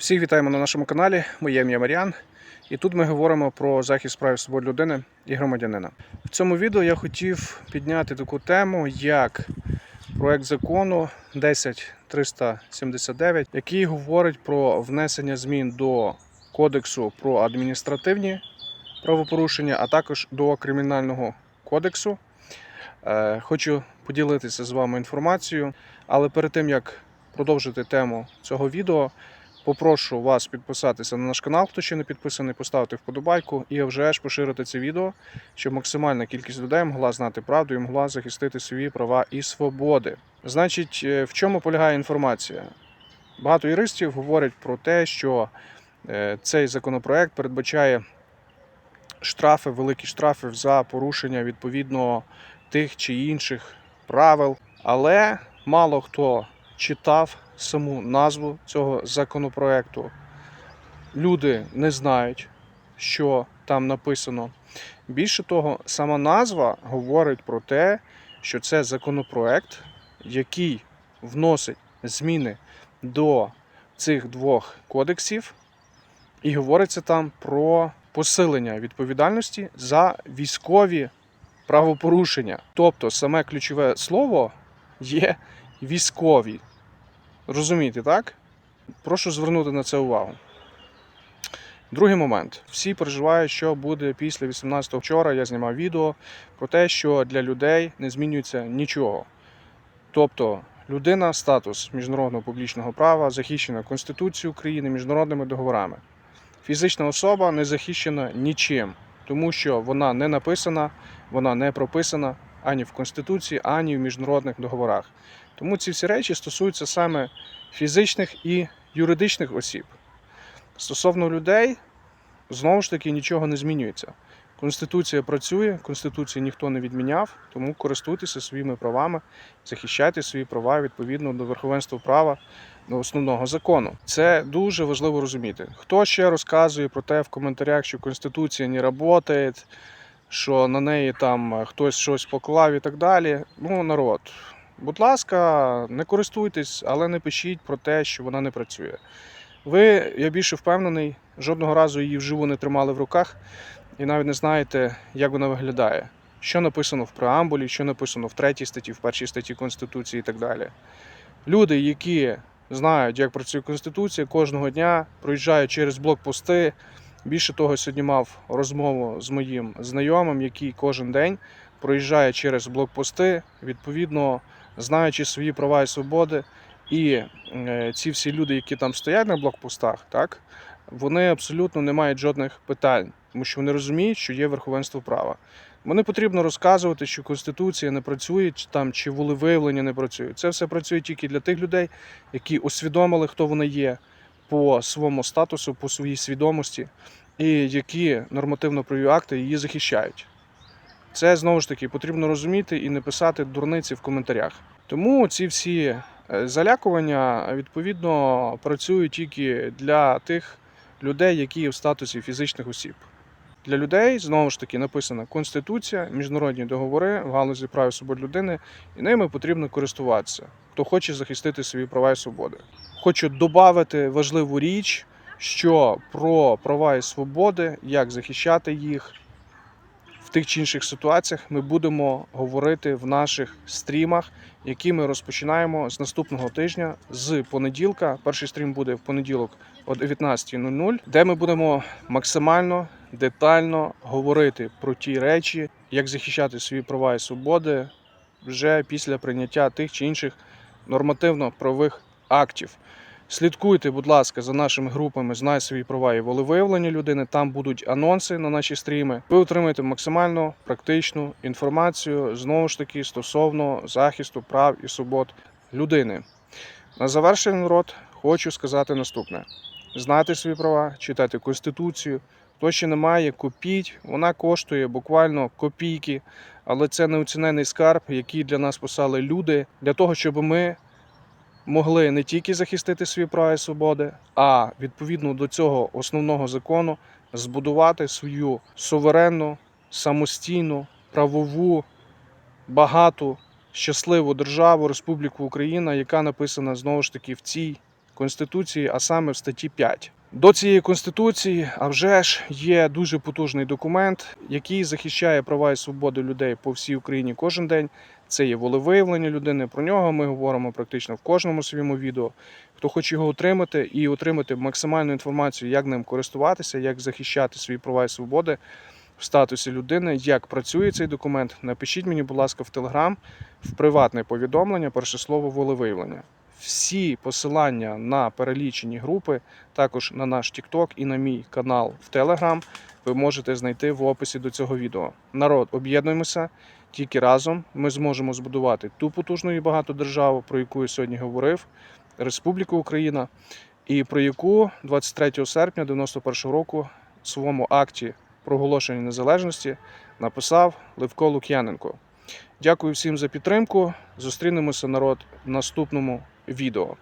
Всіх вітаємо на нашому каналі. Моє ім'я Маріан. І тут ми говоримо про захист прав і свобод людини і громадянина. В цьому відео я хотів підняти таку тему, як проект закону 10379, який говорить про внесення змін до Кодексу про адміністративні правопорушення, а також до Кримінального кодексу. Е, Хочу поділитися з вами інформацією, але перед тим як продовжити тему цього відео, Попрошу вас підписатися на наш канал, хто ще не підписаний, поставити вподобайку і вже ж поширити це відео, щоб максимальна кількість людей могла знати правду і могла захистити свої права і свободи. Значить, е, в чому полягає інформація? Багато юристів говорять про те, що е, цей законопроект передбачає штрафи, великі штрафи за порушення відповідно тих чи інших правил, але мало хто читав саму назву цього законопроекту. Люди не знають, що там написано. Більше того, сама назва говорить про те, що це законопроект, який вносить зміни до цих двох кодексів, і говориться там про посилення відповідальності за військові правопорушення. Тобто саме ключове слово є військові. Розумієте, так? Прошу звернути на це увагу. Другий момент. Всі переживають, що буде після 18 вчора. Я знімав відео про те, що для людей не змінюється нічого. Тобто, людина, статус міжнародного публічного права захищена Конституцією України, міжнародними договорами. Фізична особа не захищена нічим, тому що вона не написана, вона не прописана ані в Конституції, ані в міжнародних договорах. Тому ці всі речі стосуються саме фізичних і юридичних осіб. Стосовно людей, знову ж таки, нічого не змінюється. Конституція працює, Конституцію ніхто не відміняв, тому користуйтеся своїми правами, захищайте свої права відповідно до верховенства права до основного закону. Це дуже важливо розуміти. Хто ще розказує про те в коментарях, що Конституція не працює, що на неї там хтось щось поклав і так далі. Ну, народ, Будь ласка, не користуйтесь, але не пишіть про те, що вона не працює. Ви, я більше впевнений, жодного разу її вживу не тримали в руках і навіть не знаєте, як вона виглядає, що написано в преамбулі, що написано в третій статті, в першій статті Конституції і так далі. Люди, які знають, як працює Конституція, кожного дня проїжджають через блокпости. Більше того, сьогодні мав розмову з моїм знайомим, який кожен день проїжджає через блокпости, відповідно знаючи свої права і свободи, і е, ці всі люди, які там стоять на блокпостах, так вони абсолютно не мають жодних питань, тому що вони розуміють, що є верховенство права. Вони потрібно розказувати, що конституція не працює, чи там чи волевиявлення не працює. Це все працює тільки для тих людей, які усвідомили, хто вони є по своєму статусу, по своїй свідомості, і які нормативно-правові акти її захищають. Це знову ж таки потрібно розуміти і не писати дурниці в коментарях. Тому ці всі е, залякування відповідно працюють тільки для тих людей, які в статусі фізичних осіб. Для людей знову ж таки написана Конституція, міжнародні договори в галузі прав і свобод людини, і ними потрібно користуватися, хто хоче захистити свої права і свободи. Хочу додати важливу річ, що про права і свободи, як захищати їх, тих чи інших ситуаціях ми будемо говорити в наших стрімах, які ми розпочинаємо з наступного тижня, з понеділка. Перший стрім буде в понеділок о 19.00, де ми будемо максимально детально говорити про ті речі, як захищати свої права і свободи вже після прийняття тих чи інших нормативно-правових актів. Слідкуйте, будь ласка, за нашими групами Знай свої права і волевиявлення людини. Там будуть анонси на наші стріми. Ви отримаєте максимально практичну інформацію знову ж таки стосовно захисту прав і свобод людини. На завершення народ хочу сказати наступне: знати свої права, читати конституцію. Хто ще не має, купіть. Вона коштує буквально копійки, але це неоцінений скарб, який для нас писали люди, для того, щоб ми могли не тільки захистити свої права і свободи, а відповідно до цього основного закону збудувати свою суверенну, самостійну, правову, багату, щасливу державу, Республіку Україна, яка написана знову ж таки в цій Конституції, а саме в статті 5. До цієї конституції, а вже ж є дуже потужний документ, який захищає права і свободи людей по всій Україні кожен день. Це є волевиявлення людини. Про нього ми говоримо практично в кожному своєму відео. Хто хоче його отримати і отримати максимальну інформацію, як ним користуватися, як захищати свої права і свободи в статусі людини, як працює цей документ, напишіть мені, будь ласка, в Телеграм в приватне повідомлення, перше слово волевиявлення. Всі посилання на перелічені групи, також на наш TikTok і на мій канал в Telegram, ви можете знайти в описі до цього відео. Народ, об'єднуємося. Тільки разом ми зможемо збудувати ту потужну і багату державу, про яку я сьогодні говорив, Республіку Україна, і про яку 23 серпня 91 року в своєму акті проголошення незалежності написав Левко Лук'яненко. Дякую всім за підтримку. Зустрінемося народ в наступному відео.